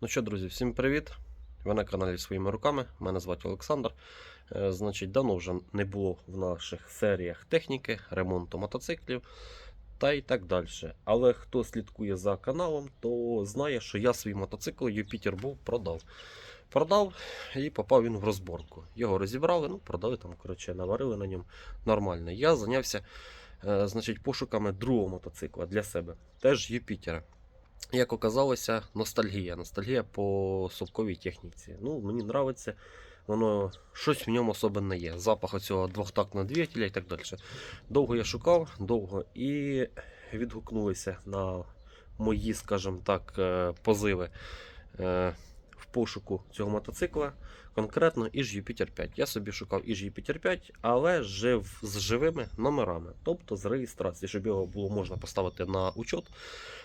Ну що, друзі, всім привіт! Ви на каналі своїми руками. Мене звати Олександр. Е, Значить, давно вже не було в наших серіях техніки, ремонту мотоциклів та і так далі. Але хто слідкує за каналом, то знає, що я свій мотоцикл Юпітер був продав. Продав і попав він в розборку. Його розібрали, ну, продали там, коротше, наварили на ньому нормально. Я зайнявся е, значить, пошуками другого мотоцикла для себе, теж Юпітера. Як оказалося, ностальгія. Ностальгія по совковій техніці. Ну, мені подобається, воно щось в ньому особенне є. Запах оцього двохтактного двигателя і так далі. Довго я шукав, довго і відгукнулися на мої, скажімо так, е, позиви е, пошуку цього мотоцикла. Конкретно Іж Юпітер 5. Я собі шукав Іж Юпітер 5, але жив з живими номерами, тобто з реєстрації, щоб його було можна поставити на учет,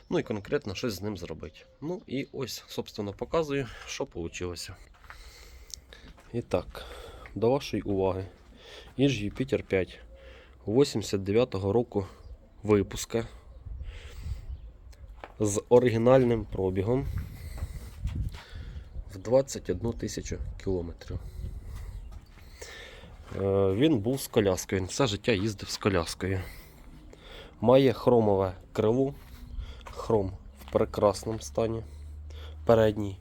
ну і конкретно щось з ним зробити. Ну і ось, собственно, показую, що вийшло. І так, до вашої уваги. Іж Юпітер 5 89-го року випуска з оригінальним пробігом в 21 тисячу кілометрів. Е, Він був з коляскою, він все життя їздив з коляскою. Має хромове крило, хром в прекрасному стані. Передній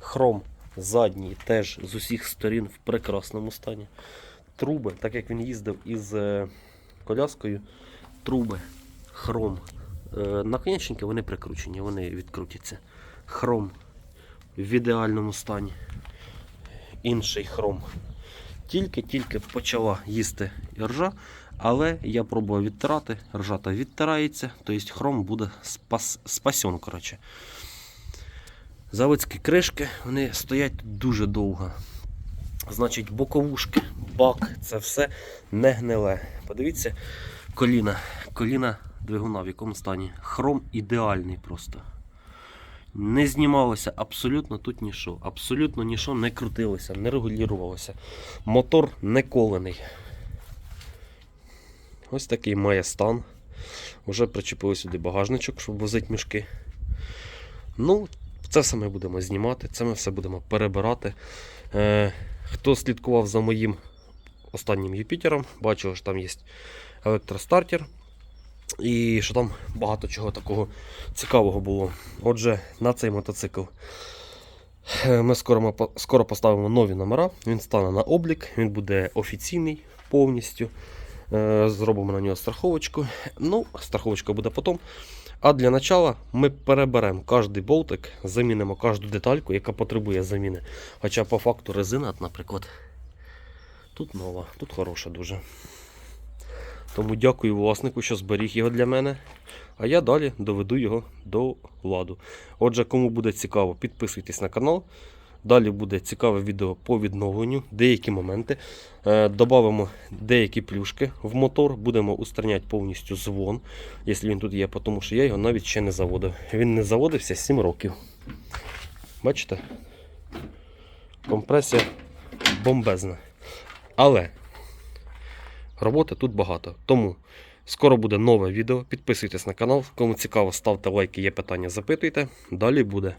хром задній теж з усіх сторін в прекрасному стані. Труби, так як він їздив із е, коляскою, труби, хром. Е, Наконечники вони прикручені, вони відкрутяться. Хром в ідеальному стані. Інший хром. Тільки-тільки почала їсти ржа, але я пробував відтирати, ржа та відтирається, тобто хром буде спас, спасен. Коротше. Заводські кришки вони стоять дуже довго. Значить, боковушки, бак, це все не гниле. Подивіться, коліна, коліна двигуна в якому стані. Хром ідеальний просто. Не знімалося абсолютно тут нічого. Абсолютно нічого не крутилося, не регулювалося. Мотор не колений. Ось такий має стан. Вже причепили сюди багажничок, щоб возити мішки. Ну, це все ми будемо знімати, це ми все будемо перебирати. Е, хто слідкував за моїм останнім Юпітером, бачив, що там є електростартер. І що там багато чого такого цікавого було. Отже, на цей мотоцикл е, ми скоро, скоро поставимо нові номера. Він стане на облік, він буде офіційний повністю. Е, Зробимо на нього страховочку. Ну, страховочка буде потім. А для начала ми переберемо кожний болтик, замінимо кожну детальку, яка потребує заміни. Хоча по факту резина, наприклад, тут нова, тут хороша дуже. Тому дякую власнику, що зберіг його для мене. А я далі доведу його до ладу. Отже, кому буде цікаво, підписуйтесь на канал. Далі буде цікаве відео по відновленню, деякі моменти. Е, Добавимо деякі плюшки в мотор, будемо устраняти повністю звон, якщо він тут є, тому що я його навіть ще не заводив. Він не заводився 7 років. Бачите? Компресія бомбезна. Але роботи тут багато. Тому скоро буде нове відео. Підписуйтесь на канал. Кому цікаво, ставте лайки, є питання, запитуйте. Далі буде.